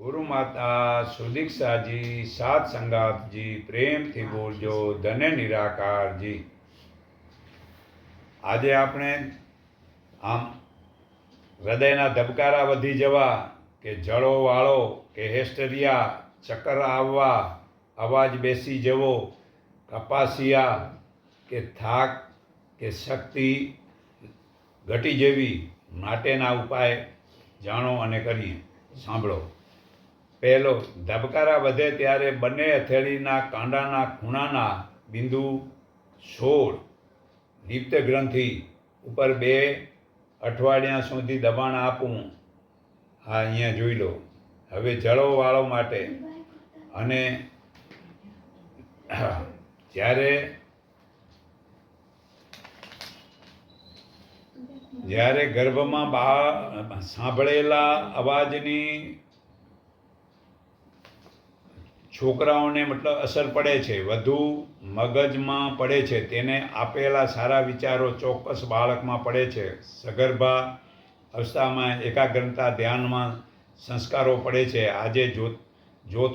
ગુરુ માતા સુદીક્ષાજી, સાત સંગાતજી, પ્રેમથી બોલજો ધને નિરાકારજી. આજે આપણે આમ હૃદયના ધબકારા વધી જવા કે જળો વાળો કે હેસ્ટરિયા, ચક્કર આવવા, અવાજ બેસી જવો, કપાસિયા કે થાક કે શક્તિ ઘટી જેવી માટેના ઉપાય જાણો અને કરીએ. સાંભળો. પહેલો ધબકારા વધે ત્યારે બંને હથેળીના કાંડાના ખૂણાના બિંદુ સોળ દીપ્ત ગ્રંથિ ઉપર બે અઠવાડિયા સુધી દબાણ આપવું હા અહીંયા જોઈ લો. હવે જળોવાળો માટે અને જ્યારે જ્યારે ગર્ભમાં બા સાંભળેલા અવાજની છોકરાઓને મતલબ અસર પડે છે, વધુ મગજમાં પડે છે, તેને આપેલા સારા વિચારો ચોક્કસ બાળકમાં પડે છે. સગર્ભા અવસ્થામાં એકાગ્રતા ધ્યાનમાં સંસ્કારો પડે છે. આજે જોત જોત,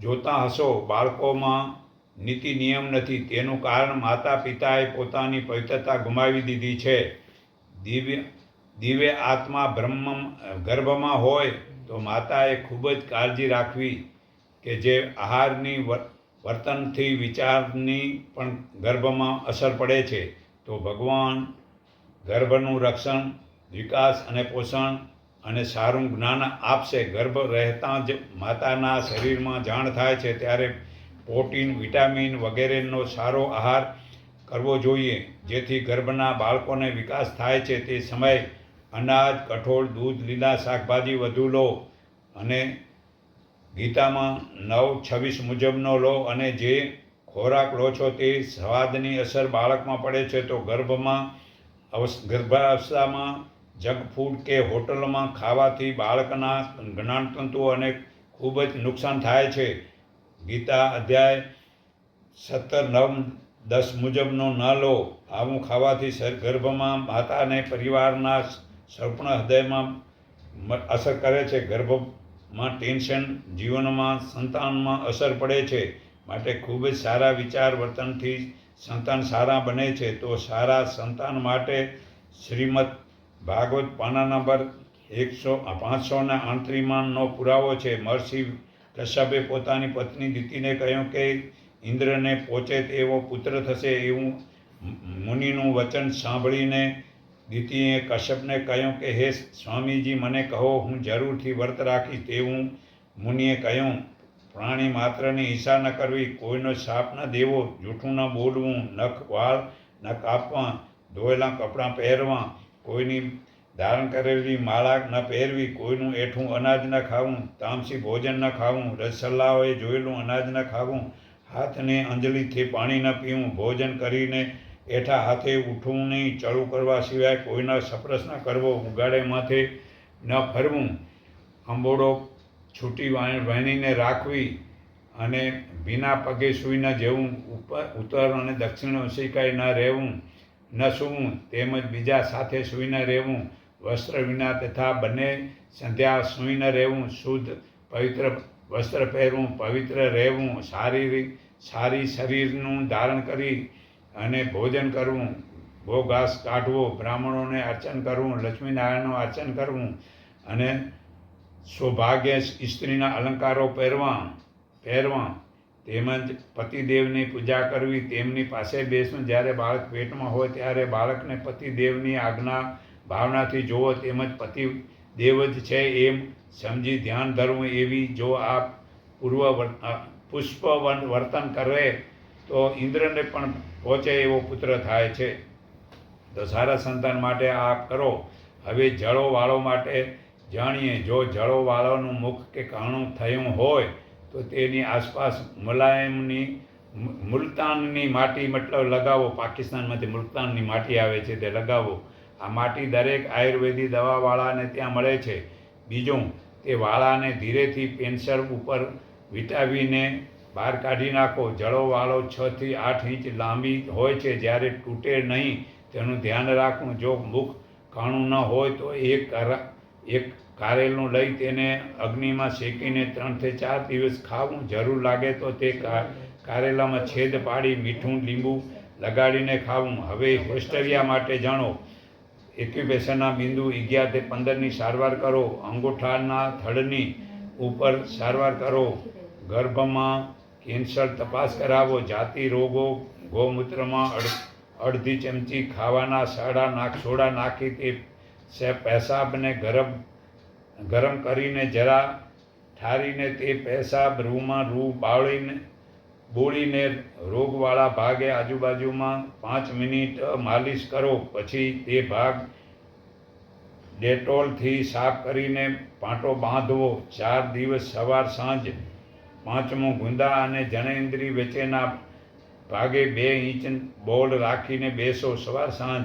જોતા હશો, બાળકોમાં નીતિ નિયમ નથી. તેનું કારણ માતા પિતાએ પોતાની પવિત્રતા ગુમાવી દીધી છે. દિવ્ય દિવ્ય આત્મા બ્રહ્મ, ગર્ભમાં હોય તો માતાએ ખૂબ જ કાળજી રાખવી. કે જે આહારની વર્તનથી વિચારની પણ ગર્ભમાં અસર પડે છે, તો ભગવાન ગર્ભનું રક્ષણ, વિકાસ અને પોષણ અને સારું જ્ઞાન આપશે. ગર્ભ રહેતા જ માતાના શરીરમાં જાણ થાય છે, ત્યારે પ્રોટીન, વિટામિન વગેરેનો સારો આહાર કરવો જોઈએ, જેથી ગર્ભના બાળકોને વિકાસ થાય છે. તે સમયે અનાજ, કઠોળ, દૂધ, લીલા શાકભાજી વધુ લો અને ગીતામાં નવ છવ્વીસ મુજબનો લો અને જે ખોરાક લો છો તે સ્વાદની અસર બાળકમાં પડે છે તો ગર્ભમાં અવસ, ગર્ભાવસ્થામાં જંક ફૂડ કે હોટલમાં ખાવાથી બાળકના જ્ઞાનતંતુ અને ખૂબ જ નુકસાન થાય છે. ગીતા અધ્યાય સત્તર, નવ, દસ મુજબનો ન લો. આવું ખાવાથી ગર્ભમાં માતા અને પરિવારના સર્પણ હૃદયમાં અસર કરે છે. ગર્ભમાં ટેન્શન, જીવનમાં સંતાનમાં અસર પડે છે માટે ખૂબ જ સારા વિચાર વર્તનથી સંતાન સારા બને છે. તો સારા સંતાન માટે શ્રીમદ ભાગવત પાના નંબર એકસો, પાંચસો ના આંતરીમાનનો પુરાવો છે. મહર્ષિ કશ્યપે પોતાની પત્ની દીતિને કહ્યું કે ઇન્દ્રને પહોંચે તેવો પુત્ર થશે એવું મુનિનું વચન સાંભળીને દીતીએ કશ્યપને કહ્યું કે, હે સ્વામીજી, મને કહો, હું જરૂરથી વ્રત રાખીશ તેવું મુનિએ કહ્યું. પ્રાણી માત્રની ઈચ્છા ન કરવી, કોઈનો શાપ ન દેવો, જૂઠું ન બોલવું, નખ વાળ ન કાપવા, ધોયેલા કપડાં પહેરવા, કોઈની ધારણ કરેલી માળા ન પહેરવી, કોઈનું એઠું અનાજ ન ખાવું, તામસી ભોજન ન ખાવું રસલ્લાઓએ જોયેલું અનાજ ન ખાવું, હાથને અંજલિથી પાણી ન પીવું, ભોજન કરીને એઠા હાથે ઉઠવું નહીં ચડું કરવા સિવાય કોઈના સપ્રસ ન કરવો, ઉગાડે માથે ન ફરવું. અંબોડો છૂટી વહેણીને રાખવી અને ભીના પગે સૂઈ ન જવું ઉપર ઉત્તર અને દક્ષિણ શીખાઈ ન રહેવું, ન સૂવું, તેમજ બીજા સાથે સૂઈ ન રહેવું, વસ્ત્ર વિના તથા બંને સંધ્યા સૂઈ ન રહેવું, શુદ્ધ, પવિત્ર વસ્ત્ર પહેરવું, પવિત્ર રહેવું, શારીરિક સારી શરીરનું ધારણ કરી અને ભોજન કરવું ભોગાસ કાઢવો, બ્રાહ્મણોને અર્ચન કરવું લક્ષ્મીનારાયણનું અર્ચન કરવું અને સૌભાગ્ય સ્ત્રીના અલંકારો પહેરવા પહેરવા. તેમજ પતિદેવની પૂજા કરવી, તેમની પાસે બેસવું જ્યારે બાળક પેટમાં હોય ત્યારે બાળકને પતિદેવની આજ્ઞા, ભાવનાથી જોવો. તેમજ પતિ દેવ જ છે એમ સમજી ધ્યાન ધરવું એવી જો આ પૂર્વ પુષ્પ વર્તન કરે, તો ઇન્દ્રને પણ પહોંચે એવો પુત્ર થાય છે. તો સારા સંતાન માટે આ કરો. હવે જળો વાળો માટે જાણીએ, જો જળો વાળોનું મુખ કે કાણું થયું હોય, તો તેની આસપાસ મુલાયમની, મુલતાનની માટી મતલબ લગાવો. પાકિસ્તાનમાંથી મુલતાનની માટી આવે છે તે લગાવો. આ માટી દરેક આયુર્વેદિક દવાવાળાને ત્યાં મળે છે. બીજું, તે વાળાને ધીરેથી પેન્સર ઉપર વીંટાવીને બહાર કાઢી નાખો. જળોવાળો છથી આઠ ઇંચ લાંબી હોય છે. જ્યારે તૂટે નહીં, તેનું ધ્યાન રાખવું. જો મુખ કાણું ન હોય, તો એક એક કારેલનું લઈ તેને અગ્નિમાં શેકીને ત્રણથી ચાર દિવસ ખાવું. જરૂર લાગે તો તે કારેલામાં છેદ પાડી મીઠું, લીંબુ લગાડીને ખાવું. હવે હિસ્ટેરિયા માટે જાણો. એક્યુપેશનના બિંદુ અગિયારથી પંદરની સારવાર કરો. અંગૂઠાના થડની ઉપર સારવાર કરો. ગર્ભમાં કેન્સર તપાસ કરાવો, જાતિ રોગો, ગૌમૂત્રમાં અડ, અડધી ચમચી ખાવાના સાડા નાખ, સોડા નાખી તે સે પેશાબને ગરમ ગરમ કરીને જરા ઠારીને તે પેશાબ રૂમાં રૂ બાળીને, બોળીને રોગવાળા ભાગે આજુબાજુમાં પાંચ મિનિટ માલિશ કરો, પછી તે ભાગ ડેટોલથી સાફ કરીને પાટો બાંધવો. ચાર દિવસ સવાર સાંજ પાંચમો ગુંદા અને જનેન્દ્રી વચ્ચેના ભાગે બે ઇંચ બોલ રાખીને બેસો સવાર સાંજ.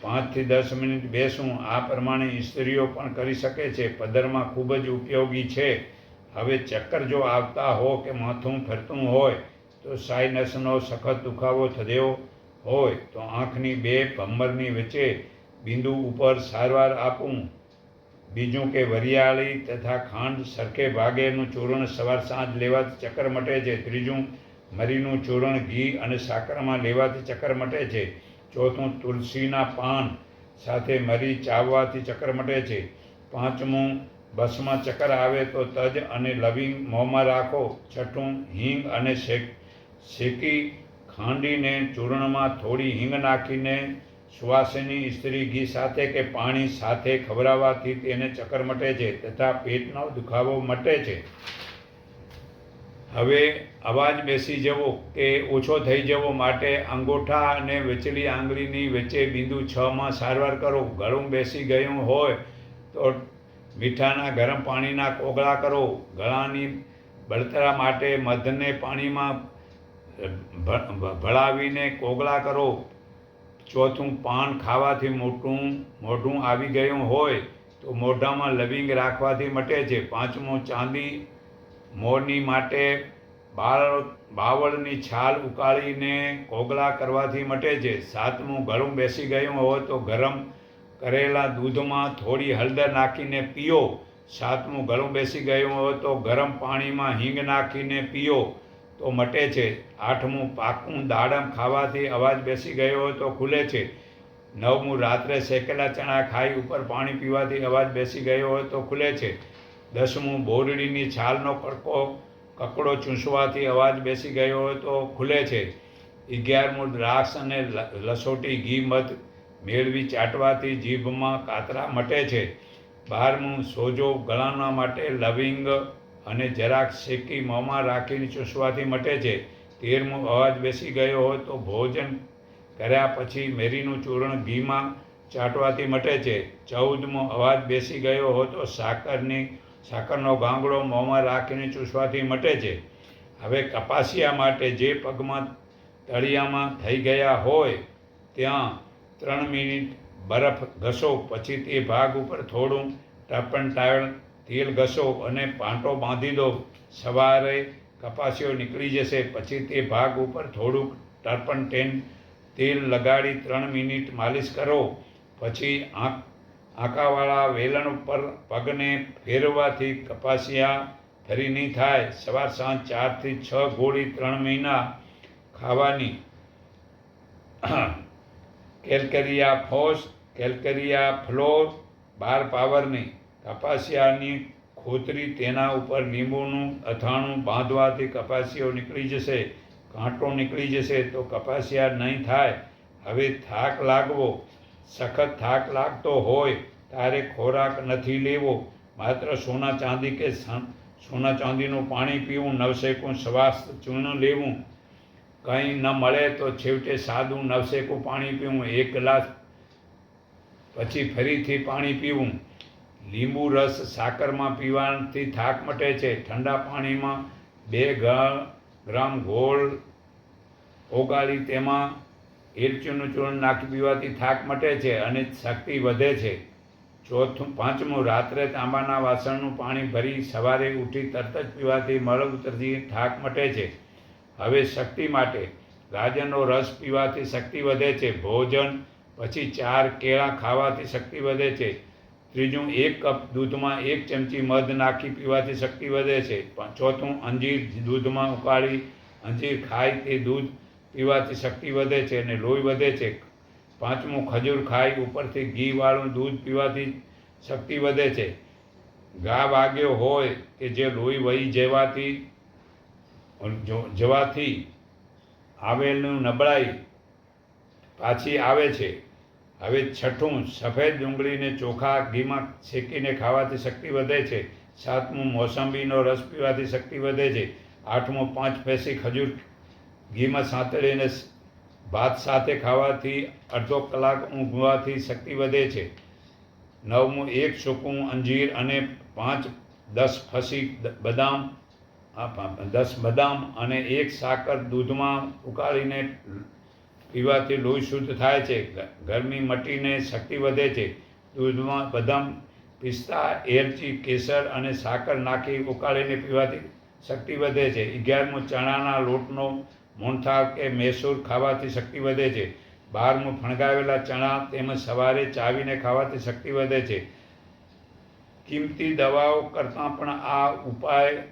પાંચથી દસ મિનિટ બેસવું આ પ્રમાણે સ્ત્રીઓ પણ કરી શકે છે. પદરમાં ખૂબ જ ઉપયોગી છે. હવે ચક્કર જો આવતા હો કે માથું ફરતું હોય, તો સાઇનસનો સખત દુખાવો થયો હોય, તો આંખની બે ભમરની વચ્ચે બિંદુ ઉપર સારવાર આપવું બીજું કે વરિયાળી તથા ખાંડ સરખે ભાગેનું ચૂર્ણ સવાર સાંજ લેવાથી ચક્કર મટે છે. ત્રીજું, મરીનું ચૂર્ણ ઘી અને સાકરમાં લેવાથી ચક્કર મટે છે. ચોથું, તુલસીના પાન સાથે મરી ચાવવાથી ચક્કર મટે છે. પાંચમું બસમાં ચક્કર આવે તો તજ અને લવિંગ મોંમાં રાખો. છઠ્ઠું, હિંગ અને શેક, શેકી ખાંડીને ચૂર્ણમાં થોડી હિંગ નાખીને સુવાસિની સ્ત્રી ઘી સાથે કે પાણી સાથે ખવડાવવાથી તેને ચક્કર મટે છે તથા પેટનો દુખાવો મટે છે. હવે અવાજ બેસી જવો કે ઓછો થઈ જવો માટે અંગૂઠા અને વેચલી આંગળીની વચ્ચે બિંદુ છમાં સારવાર કરો. ગળું બેસી ગયું હોય તો મીઠાના ગરમ પાણીના કોગળા કરો. ગળાની બળતરા માટે મધને પાણીમાં ભળાવીને કોગળા કરો. ચોથું પાન ખાવાથી મોટું, મોઢું આવી ગયું હોય તો મોઢામાં લવિંગ રાખવાથી મટે છે. પાંચમું ચાંદી મોરની માટે બાળ, બાવળની છાલ ઉકાળીને કોગળા કરવાથી મટે છે. સાતમું ગળું બેસી ગયું હોય તો ગરમ કરેલા દૂધમાં થોડી હળદર નાખીને પીઓ. સાતમું ગળું બેસી ગયું હોય તો ગરમ પાણીમાં હિંગ નાખીને પીઓ. તો મટે છે. આઠમું પાકું દાડમ ખાવાથી અવાજ બેસી ગયો હોય તો ખુલે છે. નવમું રાત્રે શેકેલા ચણા ખાઈ ઉપર પાણી પીવાથી અવાજ બેસી ગયો હોય તો ખુલે છે. દસમું બોરડીની છાલનો કડકો કકડો ચૂસવાથી અવાજ બેસી ગયો હોય તો ખુલે છે. અગિયારમું દ્રાક્ષ અને લસોટી ઘી મધ મેળવી ચાટવાથી જીભમાં કાતરા મટે છે. બારમું સોજો ગળાના માટે લવિંગ અને જરાક શેકી મોંમાં રાખીને ચૂસવાથી મટે છે. તેરમો અવાજ બેસી ગયો હોય તો ભોજન કર્યા પછી મેરીનું ચૂર્ણ ઘીમાં ચાટવાથી મટે છે. ચૌદમો અવાજ બેસી ગયો હોય તો સાકરની, સાકરનો ગાંગડો મોંમાં રાખીને ચૂસવાથી મટે છે. હવે કપાસિયા માટે જે પગમાં તળિયામાં થઈ ગયા હોય, ત્યાં ત્રણ મિનિટ બરફ ઘસો, પછી તે ભાગ ઉપર થોડું ટર્પન્ટાઇલ તેલ ઘસો અને પાંટો બાંધી દો. સવારે કપાસિયો નીકળી જશે. પછી તે ભાગ ઉપર થોડુંક ટર્પન્ટેન તેલ લગાડી ત્રણ મિનિટ માલિશ કરો. પછી આંખ આંકાવાળા વેલણ ઉપર પગને ફેરવવાથી કપાસિયા ફરી નહીં થાય. સવાર સાંજ ચારથી છ ગોળી ત્રણ મહિના ખાવાની. કેલકેરિયા ફોસ, કેલકેરિયા ફ્લોર, બાર પાવરની. કપાસિયાની ખોતરી તેના ઉપર લીંબુનું, અથાણું બાંધવાથી કપાસિયો નીકળી જશે કાંટો નીકળી જશે તો કપાસિયા નહીં થાય. હવે થાક લાગવો. સખત થાક લાગતો હોય ત્યારે ખોરાક નથી લેવો. માત્ર સોના ચાંદી કે સોના ચાંદીનું પાણી પીવું, નવસેકું સ્વાસ્થ્ય ચૂર્ણ લેવું. કંઈ ન મળે તો છેવટે સાદું નવસેકું પાણી પીવું. એક ગ્લાસ પછી ફરીથી પાણી પીવું. લીંબુ રસ સાકરમાં પીવાથી થાક મટે છે. ઠંડા પાણીમાં બે ગ્રામ ગોળ ઓગાળી તેમાં એલચીનું ચૂર્ણ નાખી પીવાથી થાક મટે છે અને શક્તિ વધે છે. ચોથું, પાંચમું, રાત્રે તાંબાના વાસણનું પાણી ભરી સવારે ઉઠી તરત જ પીવાથી મળ ઉતરથી થાક મટે છે. હવે શક્તિ માટે ગાજરનો રસ પીવાથી શક્તિ વધે છે. ભોજન, પછી ચાર કેળા ખાવાથી શક્તિ વધે છે. ત્રીજું, એક કપ દૂધમાં એક ચમચી મધ નાખી પીવાથી શક્તિ વધે છે. ચોથું, અંજીર દૂધમાં ઉકાળી અંજીર ખાય તે દૂધ પીવાથી શક્તિ વધે છે અને લોહી વધે છે. પાંચમું, ખજૂર ખાઈ ઉપરથી ઘીવાળું દૂધ પીવાથી શક્તિ વધે છે. ઘા વાગ્યો હોય કે જે લોહી વહી જવાથી જવાથી આવેલું નબળાઈ પાછી આવે છે. હવે છઠ્ઠું, સફેદ ડુંગળીને ચોખા ઘીમાં શેકીને ખાવાથી શક્તિ વધે છે. સાતમું, મોસંબીનો રસ પીવાથી શક્તિ વધે છે. આઠમું, પાંચ પેસી ખજૂર ઘીમાં સાંતળીને ભાત સાથે ખાવાથી અડધો કલાક ઊંઘવાથી શક્તિ વધે છે. નવમું, એક સૂકું અંજીર અને પાંચ, દસ ફસી બદામ દસ બદામ અને એક સાકર દૂધમાં ઉકાળીને પીવાથી લોહી શુદ્ધ થાય છે ગરમી મટીને શક્તિ વધે છે. દૂધમાં બદામ, પિસ્તા, એલચી, કેસર અને સાકર નાખી ઉકાળીને પીવાથી શક્તિ વધે છે. અગિયારમું ચણાના લોટનો મોહનથાળ કે મૈસૂર ખાવાથી શક્તિ વધે છે. બારમું ફણગાવેલા ચણા તેમજ સવારે ચાવીને ખાવાથી શક્તિ વધે છે. કિંમતી દવાઓ કરતાં પણ આ ઉપાય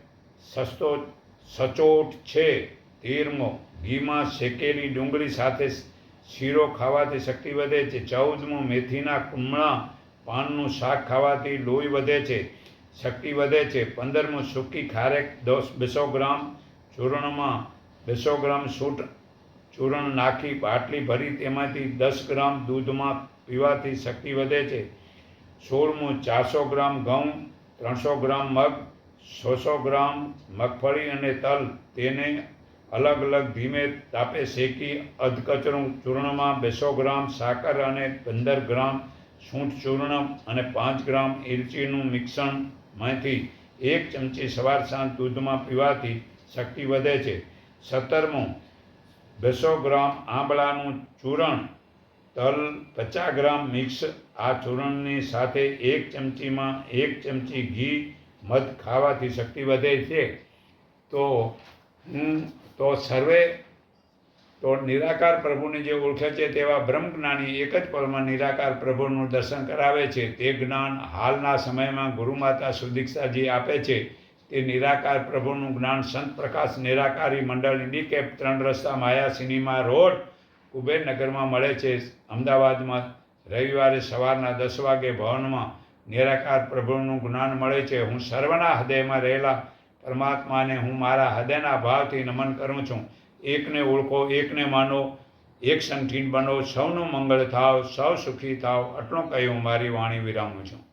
સસ્તો, સચોટ છે. તેરમો ઘીમાં શેકેલી ડુંગળી સાથે શીરો ખાવાથી શક્તિ વધે છે. ચૌદમું, મેથીના કુમળા પાનનું શાક ખાવાથી લોહી વધે છે, શક્તિ વધે છે. પંદરમું, સૂકી ખારેક, દસ, બસો ગ્રામ ચૂર્ણમાં બસો ગ્રામ સૂટ ચૂર્ણ નાખી, બાટલી ભરી, તેમાંથી દસ ગ્રામ દૂધમાં પીવાથી શક્તિ વધે છે. સોળમું, ચારસો ગ્રામ ઘઉં, ત્રણસો ગ્રામ મગ, છસો ગ્રામ મગફળી અને તલ. તેને અલગ અલગ ધીમે તાપે શેકી અધકચરું ચૂર્ણમાં બસો ગ્રામ સાકર અને પંદર ગ્રામ સૂંઠ ચૂર્ણ અને પાંચ ગ્રામ એલચીનું મિશ્રણમાંથી એક ચમચી સવાર સાંજ દૂધમાં પીવાથી શક્તિ વધે છે. સત્તરમું, બસો ગ્રામ આંબળાનું ચૂરણ. તલ પચાસ ગ્રામ મિક્સ આ ચૂરણની સાથે એક ચમચીમાં એક ચમચી ઘી મધ ખાવાથી શક્તિ વધે છે. તો હું તો સર્વે, તો નિરાકાર પ્રભુને જે ઓળખે છે તેવા બ્રહ્મ જ્ઞાની એક જ પળમાં નિરાકાર પ્રભુનું દર્શન કરાવે છે. તે જ્ઞાન હાલના સમયમાં ગુરુમાતા સુદીક્ષાજી આપે છે. તે નિરાકાર પ્રભુનું જ્ઞાન સંત પ્રકાશ નિરાકારી મંડળ ઇન્ડિકેપ ત્રણ રસ્તા માયા સિનેમા રોડ કુબેરનગરમાં મળે છે. અમદાવાદમાં રવિવારે સવારના દસ વાગે ભવનમાં નિરાકાર પ્રભુનું જ્ઞાન મળે છે. હું સર્વના હૃદયમાં રહેલા પરમાત્માને હું મારા હૃદયના ભાવથી નમન કરું છું. એકને ઓળખો, એકને માનો, એક સંઠીન બનો. સૌનું મંગળ થાવ, સૌ સુખી થાવ. આટલું કહી હું મારી વાણી વિરામું છું.